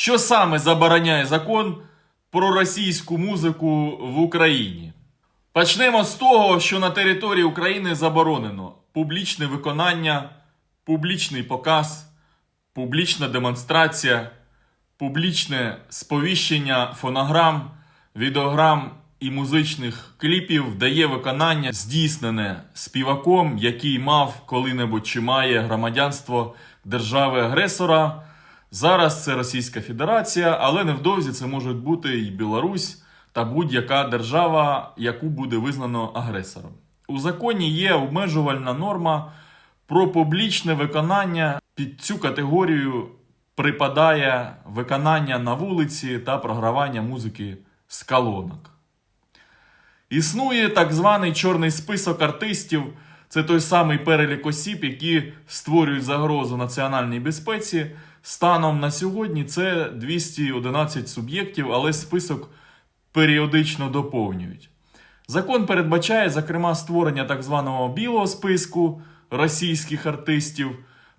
Що саме забороняє закон про російську музику в Україні? Почнемо з того, що на території України заборонено публічне виконання, публічний показ, публічна демонстрація, публічне сповіщення фонограм, відеограм і музичних кліпів дає виконання здійснене співаком, який мав коли-небудь чи має громадянство держави-агресора. Зараз це Російська Федерація, але невдовзі це можуть бути і Білорусь та будь-яка держава, яку буде визнано агресором. У законі є обмежувальна норма про публічне виконання. Під цю категорію припадає виконання на вулиці та програвання музики з колонок. Існує так званий чорний список артистів. Це той самий перелік осіб, які створюють загрозу національній безпеці. Станом на сьогодні це 211 суб'єктів, але список періодично доповнюють. Закон передбачає, зокрема, створення так званого білого списку російських артистів,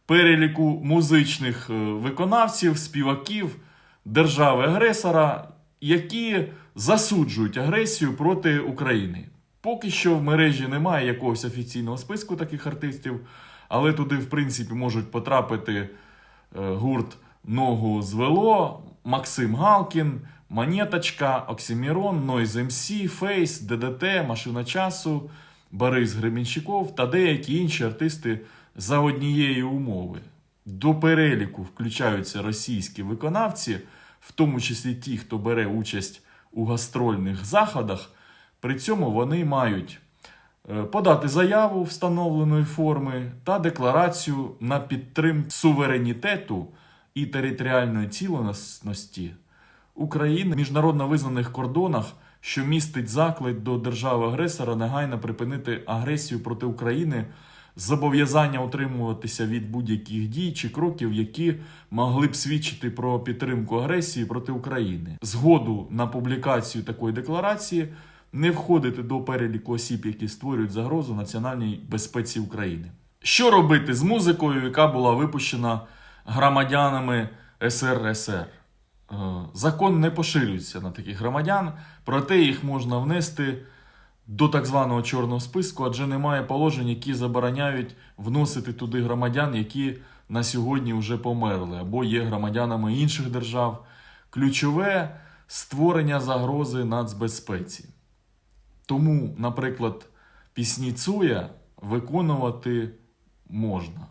переліку музичних е, виконавців, співаків держави-агресора, які засуджують агресію проти України. Поки що в мережі немає якогось офіційного списку таких артистів, але туди, в принципі, можуть потрапити гурт Ногу звело, Максим Галкін, Монеточка, Оксимірон, Noise MC, Фейс, ДДТ, Машина часу, Борис Гребінщиков та деякі інші артисти за однієї умови. До переліку включаються російські виконавці, в тому числі ті, хто бере участь у гастрольних заходах. При цьому вони мають е, подати заяву встановленої форми та декларацію на підтримку суверенітету і територіальної цілісності України в міжнародно визнаних кордонах, що містить заклик до держави-агресора негайно припинити агресію проти України, зобов'язання утримуватися від будь-яких дій чи кроків, які могли б свідчити про підтримку агресії проти України. Згоду на публікацію такої декларації не входити до переліку осіб, які створюють загрозу національній безпеці України. Що робити з музикою, яка була випущена громадянами СРСР? Е, Закон не поширюється на таких громадян, проте їх можна внести до так званого чорного списку, адже немає положень, які забороняють вносити туди громадян, які на сьогодні вже померли або є громадянами інших держав. Ключове створення загрози нацбезпеці. Тому, наприклад, пісні Цуя виконувати можна.